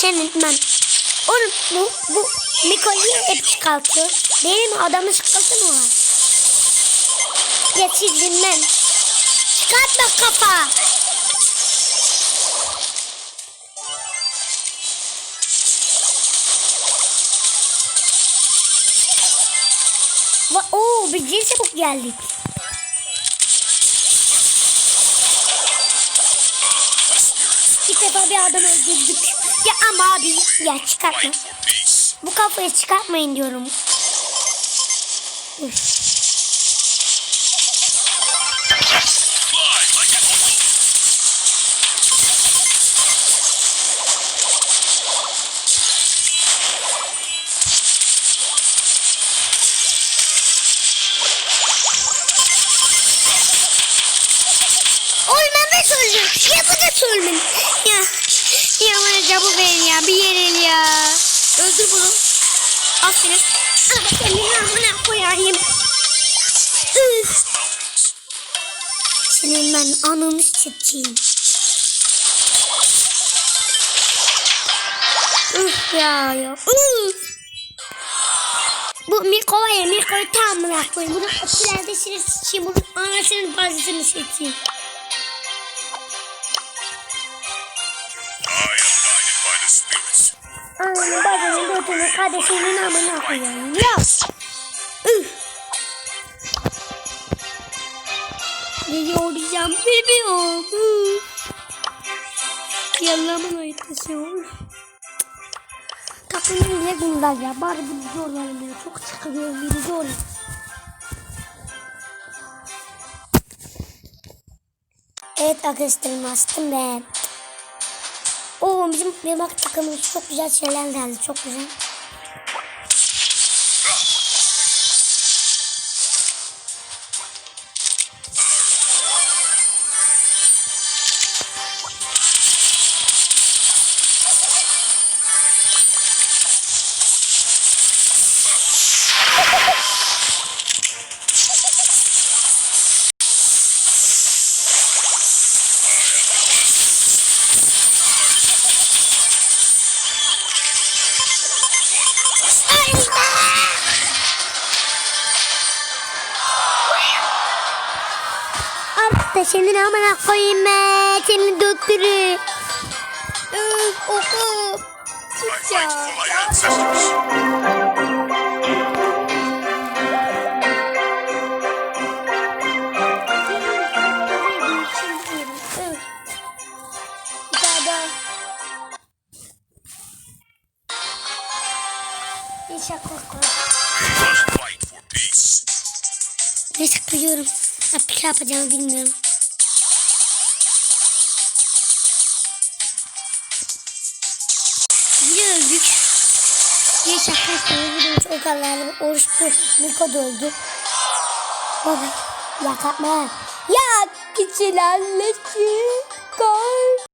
Senin ben. Oğlum bu, bu Miko'yu hep çıkartıyor. Benim adamı çıkartı mı var? Geçirdim ben. Çıkartma kafa. Oo bir cin çabuk geldik. İlk defa bir adam öldürdük. Ya ama abi ya çıkartma. Bu kafayı çıkartmayın diyorum. Söylüyorum. Ya bu da söylmem. Ya. Ya bana çabuk verin ya. Bir yerin ya. Öldür bunu. Aferin. Ah senin amına koyayım. Üf. Senin ben ananı çekeceğim. Üf ya ya. Üf. Bu Miko var ya Miko'yu tam bırak koyayım. Bunu ileride şirin sıçayım. Bunun anasının bazısını seçeyim. I spirits. Ananı bacının götünü kardeşinin amına koyayım. Ya. Üf. Diyeceğim bebeğim. Üf. Yallaman ayıtlısı olur. Takımın ne bunlar ya. Bari bir zorlarım ya. Çok sıkılıyorum. Bir zor. Evet arkadaşlarım astım ben. Oo bizim benim takımımız çok güzel şeyler geldi. Çok güzel. Senin amına koyayım ben. Senin doktoru. Öf oku. I fight for my ancestors. We must fight for peace. Ne saklıyorum? Artık ne yapacağımı bilmiyorum. Öldük. Bir şaka yapıyoruz. O kadar oruç bu. Miko da. Baba. Ya kalkma. Ya kişilerle çıkar.